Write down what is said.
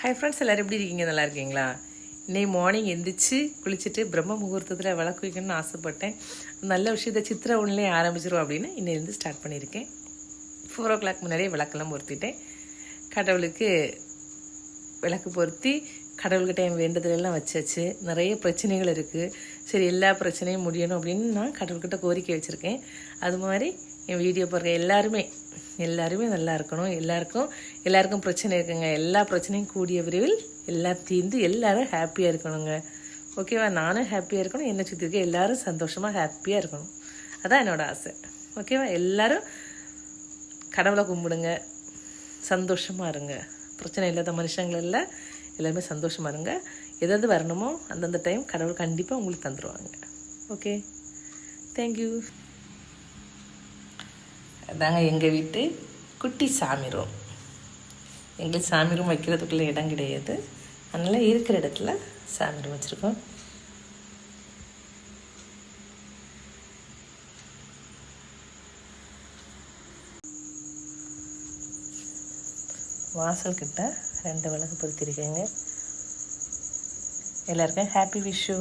Hi friends எல்லோரும் எப்படி இருக்கீங்க? நல்லா இருக்கீங்களா? இன்னைக்கு மார்னிங் எந்திரிச்சு குளிச்சுட்டு பிரம்ம முகூர்த்தத்தில் விளக்கு வைக்கணும்னு ஆசைப்பட்டேன். நல்ல விஷயத்தை சித்திர ஒன்றுலேயே ஆரம்பிச்சிடும் அப்படின்னு இன்னையிலேருந்து ஸ்டார்ட் பண்ணியிருக்கேன். ஃபோர் ஓ கிளாக் முன்னாடியே விளக்கெல்லாம் பொருத்திட்டேன். கடவுளுக்கு விளக்கு பொருத்தி கடவுள்கிட்ட என் வேண்டுதலெல்லாம் வச்சாச்சு. நிறைய பிரச்சனைகள் இருக்குது சரி எல்லா பிரச்சனையும் முடியணும் அப்படின்னு நான் கடவுள்கிட்ட கோரிக்கை வச்சுருக்கேன். அது மாதிரி என் வீடியோ பாருங்க. எல்லாருமே எல்லாருமே நல்லா இருக்கணும். எல்லாருக்கும் எல்லாருக்கும் பிரச்சனை இருக்குங்க. எல்லா பிரச்சனையும் கூடிய விரைவில் எல்லாம் தீர்ந்து எல்லாரும் ஹாப்பியாக இருக்கணுங்க. ஓகேவா நானும் ஹாப்பியாக இருக்கணும். என்னை சுற்றி இருக்க? எல்லாரும் சந்தோஷமாக ஹாப்பியாக இருக்கணும். அதான் என்னோட ஆசை. ஓகேவா எல்லாரும் கடவுளை கும்பிடுங்க. சந்தோஷமாக இருங்க. பிரச்சனை இல்லாத மனுஷங்கள் இல்லை. எல்லாருமே சந்தோஷமாக இருங்க. எதாவது வரணுமோ அந்தந்த டைம் கடவுள் கண்டிப்பாக உங்களுக்கு தந்துடுவாங்க ஓகே தேங்க்யூ அதாங்க எங்கள் வீட்டு குட்டி சாமி ரூம் எங்களுக்கு சாமி ரூம் வைக்கிறதுக்குள்ள இடம் கிடையாது. அதனால் இருக்கிற இடத்துல சாமி ரூம் வச்சுருக்கோம் வாசல்கிட்ட ரெண்டு விளக்கு பொருத்திருக்கேங்க. எல்லாருக்கும் ஹாப்பி விஷு